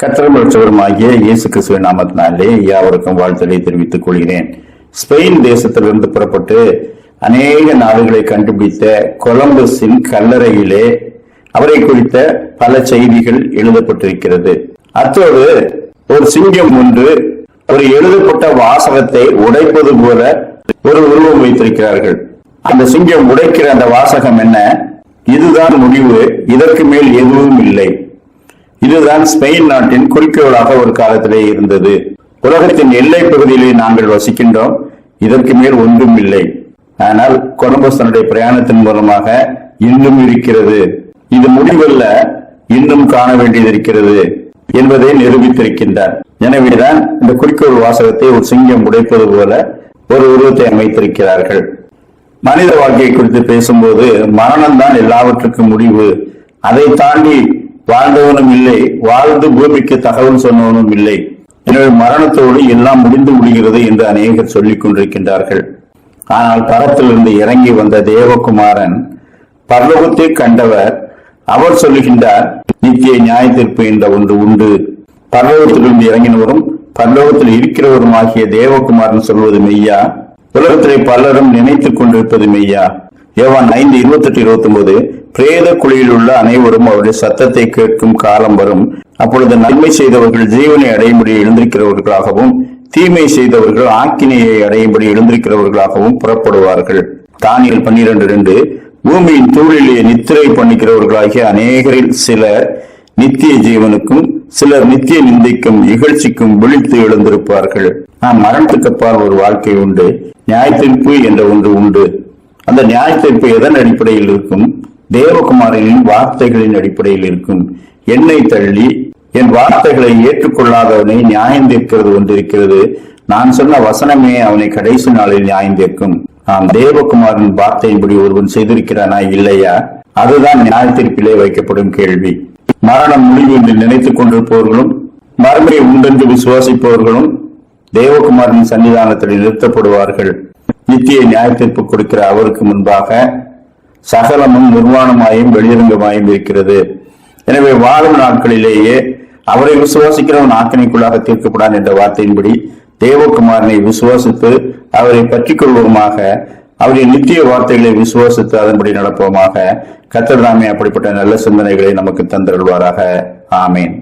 கற்றமற்றவரும் ஆகிய இயேசு கிறிஸ்துவ நாமத்தினாலே யாவருக்கும் வாழ்த்தலை தெரிவித்துக் கொள்கிறேன். ஸ்பெயின் தேசத்திலிருந்து புறப்பட்டு அநேக நாடுகளை கண்டுபிடித்த கொலம்பஸின் கல்லறையிலே அவரை குறித்த பல செய்திகள் எழுதப்பட்டிருக்கிறது. அத்தோடு ஒரு சிங்கம் ஒன்று ஒரு எழுதப்பட்ட வாசகத்தை உடைப்பது போல ஒரு உருவம் வைத்திருக்கிறார்கள். அந்த சிங்கம் உடைக்கிற அந்த வாசகம் என்ன? இதுதான் முடிவு. இதற்கு மேல் எதுவும் இல்லை. இதுதான் ஸ்பெயின் நாட்டின் குறிக்கோளாக ஒரு காலத்திலே இருந்தது. உலகத்தின் எல்லை பகுதியிலே நாங்கள் வசிக்கின்றோம். இதற்கு மேல் ஒன்றும் இல்லை. ஆனால் கொலம்பஸ் தன்னுடைய பிரயாணத்தின் மூலமாக இன்னும் இருக்கிறது. இது முடிவல்ல இன்னும் காண வேண்டியது இருக்கிறது என்பதை நிரூபித்திருக்கின்றார். எனவேதான் இந்த குறிக்கோள் வாசகத்தை ஒரு சிங்கம் உடைப்பது போல ஒரு உருவத்தை அமைத்திருக்கிறார்கள். மனித வாழ்க்கையை குறித்து பேசும்போது மரணம் தான் எல்லாவற்றுக்கும் முடிவு. அதை தாண்டி வாழ்ந்தவனும் இல்லை வாழ்ந்து பூமிக்கு தகவல் சொன்னவனும் இல்லை. எனவே மரணத்தோடு எல்லாம் முடிந்து விடுகிறது என்று அநேகர் சொல்லிக் கொண்டிருக்கின்றார்கள். ஆனால் பரத்திலிருந்து இறங்கி வந்த தேவகுமாரன் பரலோகத்தை கண்டவர் அவர் சொல்லுகின்றார் நித்திய நியாய தீர்ப்பு என்ற ஒன்று உண்டு. பரலோகத்திலிருந்து இறங்கினவரும் பரலோகத்தில் இருக்கிறவரும் ஆகிய தேவகுமாரன் சொல்வது மெய்யா? உலகத்திலே பலரும் நினைத்துக் கொண்டிருப்பது மெய்யா? யோவான் ஐந்து இருபத்தி எட்டு இருபத்தி ஒன்பது பிரேத குழியில் உள்ள அனைவரும் அவருடைய சத்தத்தை கேட்கும் காலம் வரும். அப்பொழுது நன்மை செய்தவர்கள் ஜீவனை அடையும்படி எழுந்திருக்கிறவர்களாகவும் தீமை செய்தவர்கள் ஆக்கினையை அடையும்படி எழுந்திருக்கிறவர்களாகவும் புறப்படுவார்கள். தானியல் பன்னிரண்டு ரெண்டு பூமியின் தூளிலே நித்திரை பண்ணிக்கிறவர்களாகிய அநேகரில் சிலர் நித்திய ஜீவனுக்கும் சிலர் நித்திய நிந்தைக்கும் இகழ்ச்சிக்கும் விழித்து எழுந்திருப்பார்கள். நாம் மரணத்துக்கு அப்பால் ஒரு வாழ்க்கை உண்டு நியாயத்தீர்ப்பு என்ற ஒன்று உண்டு. அந்த நியாயத்தீர்ப்பு எதன் அடிப்படையில் இருக்கும்? தேவகுமாரனின் வார்த்தைகளின் அடிப்படையில் இருக்கும். என்னை தள்ளி என் வார்த்தைகளை ஏற்றுக்கொள்ளாதவனை நியாயம் தீர்க்கிறது ஒன்றிருக்கிறது. நான் சொன்ன வசனமே அவனை கடைசி நாளில் நியாயம் தீர்க்கும். நாம் தேவகுமாரின் வார்த்தையின்படி ஒருவன் செய்திருக்கிறானா இல்லையா? அதுதான் நியாய தீர்ப்பிலே வைக்கப்படும் கேள்வி. மரணம் முடிவு என்று நினைத்துக் கொண்டிருப்பவர்களும் மறுமையை உண்டென்று விசுவாசிப்பவர்களும் தேவகுமாரின் சன்னிதானத்தில் நிறுத்தப்படுவார்கள். நித்திய நியாய தீர்ப்பு கொடுக்கிற அவருக்கு முன்பாக சகலமும் நிர்வாணமாயும் வெளியரங்கமாயும் இருக்கிறது. எனவே வாழும் நாட்களிலேயே அவரை விசுவாசிக்கிறவன் ஆக்கினைக்குள்ளாக தீர்க்கப்படான் என்ற வார்த்தையின்படி தேவகுமாரனை விசுவாசித்து அவரை பற்றிக் கொள்வோமாக அவருடைய நித்திய வார்த்தைகளை விசுவாசித்து அதன்படி நடப்போமாக கத்தர் தாமே அப்படிப்பட்ட நல்ல சிந்தனைகளை நமக்கு தந்தருள்வாராக. ஆமேன்.